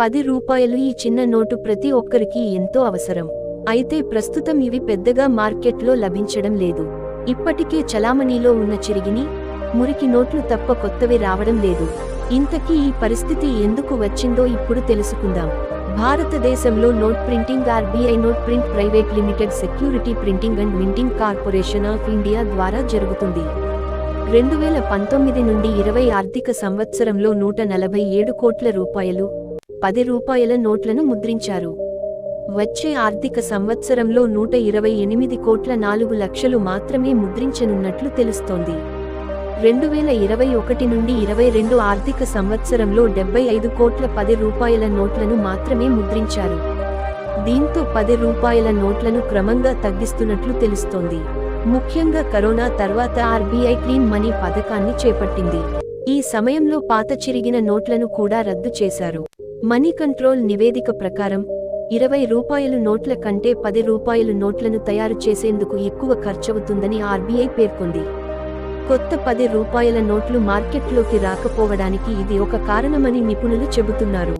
పది రూపాయలు ఈ చిన్న నోటు ప్రతి ఒక్కరికి ఎంతో అవసరం. అయితే ప్రస్తుతం ఇవి పెద్దగా మార్కెట్లో లభించడం లేదు. ఇప్పటికే చలామణిలో ఉన్న చిరిగిని మురికి నోట్లు తప్ప కొత్తవి రావడం లేదు. ఇంతకీ ఈ పరిస్థితి ఎందుకు వచ్చిందో ఇప్పుడు తెలుసుకుందాం. భారతదేశంలో note printing RBI note print private limited security printing and minting corporation of India ద్వారా జరుగుతుంది. రెండు వేల పంతొమ్మిది నుండి ఇరవై ఆర్థిక సంవత్సరంలో నూట నలభై ఏడు కోట్ల రూపాయలు పది రూపాయల నోట్లను ముద్రించారు. వచ్చే ఆర్థిక సంవత్సరంలో నూట ఇరవై ఎనిమిది కోట్ల నాలుగు లక్షలు మాత్రమే ముద్రించనున్నట్లు తెలుస్తోంది. రెండు వేల ఇరవై ఒకటి నుండి ఇరవై రెండు ఆర్థిక సంవత్సరంలో డెబ్బై ఐదు కోట్ల పది రూపాయల నోట్లను మాత్రమే ముద్రించారు. దీంతో పది రూపాయల నోట్లను క్రమంగా తగ్గిస్తున్నట్లు తెలుస్తోంది. ముఖ్యంగా కరోనా తర్వాత ఆర్బీఐ క్లీన్ మనీ పథకాన్ని చేపట్టింది. ఈ సమయంలో పాత చిరిగిన నోట్లను కూడా రద్దు చేశారు. మనీ కంట్రోల్ నివేదిక ప్రకారం ఇరవై రూపాయలు నోట్ల కంటే పది రూపాయలు నోట్లను తయారు చేసేందుకు ఎక్కువ ఖర్చవుతుందని ఆర్బీఐ పేర్కొంది. కొత్త పది రూపాయల నోట్లు మార్కెట్లోకి రాకపోవడానికి ఇది ఒక కారణమని నిపుణులు చెబుతున్నారు.